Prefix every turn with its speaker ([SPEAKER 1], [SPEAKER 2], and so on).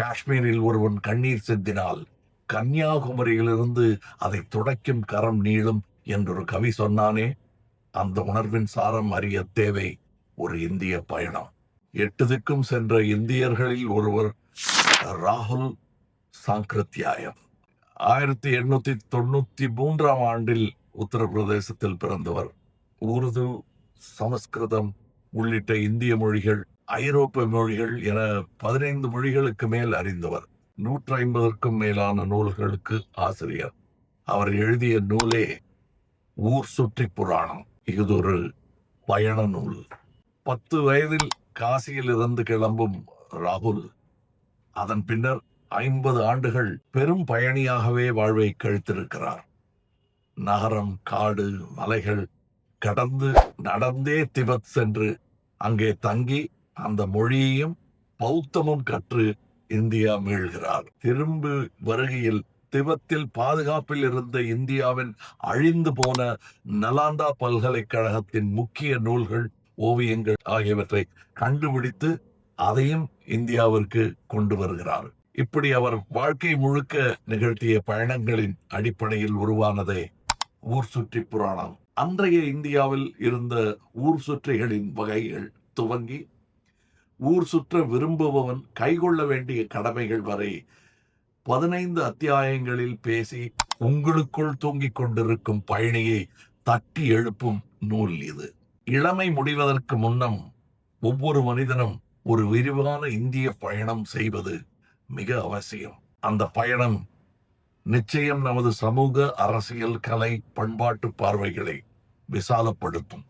[SPEAKER 1] காஷ்மீரில் ஒருவன் கண்ணீர் சிந்தினால் கன்னியாகுமரியிலிருந்து அதை துடைக்கும் கரம் நீளும் என்றொரு கவி சொன்னானே. அந்த உணர்வின் சாரம் அறிய தேவை ஒரு இந்திய பயணம். எட்டு திக்கும் சென்ற இந்தியர்களில் ஒருவர் ராகுல் சாங்கிருத்தியாயம் ஆயிரத்தி எண்ணூத்தி தொண்ணூத்தி மூன்றாம் ஆண்டில் உத்தரப்பிரதேசத்தில் பிறந்தவர். உருது சமஸ்கிருதம் உள்ளிட்ட இந்திய மொழிகள் ஐரோப்பிய மொழிகள் என பதினைந்து மொழிகளுக்கு மேல் அறிந்தவர். நூற்றி ஐம்பதற்கும் மேலான நூல்களுக்கு ஆசிரியர். அவர் எழுதிய நூலே ஊர் சுற்றி புராணம். இது ஒரு பயண நூல். பத்து வயதில் காசியில் இருந்து கிளம்பும் ராகுல் அதன் பின்னர் ஐம்பது ஆண்டுகள் பெரும் பயணியாகவே வாழ்வை கழித்திருக்கிறார். நகரம் காடு மலைகள் கடந்து நடந்தே திபெத் சென்று அங்கே தங்கி அந்த மொழியையும் பௌத்தமும் கற்று இந்தியா மீள்கிறார். திரும்பி வருகையில் திபெத்தில் பாதுகாப்பில் இருந்த இந்தியாவின் அழிந்து போன நலாந்தா பல்கலைக்கழகத்தின் முக்கிய நூல்கள் ஓவியங்கள் ஆகியவற்றை கண்டுபிடித்து அதையும் இந்தியாவிற்கு கொண்டு வருகிறார். இப்படி அவர் வாழ்க்கை முழுக்க நிகழ்த்திய பயணங்களின் அடிப்படையில் உருவானதே ஊர் சுற்றி புராணம். அன்றைய இந்தியாவில் இருந்த ஊர் சுற்றிகளின் வகைகள் துவங்கி ஊர் சுற்ற விரும்புபவன் கைகொள்ள வேண்டிய கடமைகள் வரை பதினைந்து அத்தியாயங்களில் பேசி உங்களுக்குள் தூங்கிக் கொண்டிருக்கும் பயணியை தட்டி எழுப்பும் நூல் இது. இளமை முடிவதற்கு முன்னம் ஒவ்வொரு மனிதனும் ஒரு விரிவான இந்திய பயணம் செய்வது மிக அவசியம். அந்த பயணம் நிச்சயம் நமது சமூக அரசியல் கலை பண்பாட்டு பார்வைகளை விசாலப்படுத்தும்.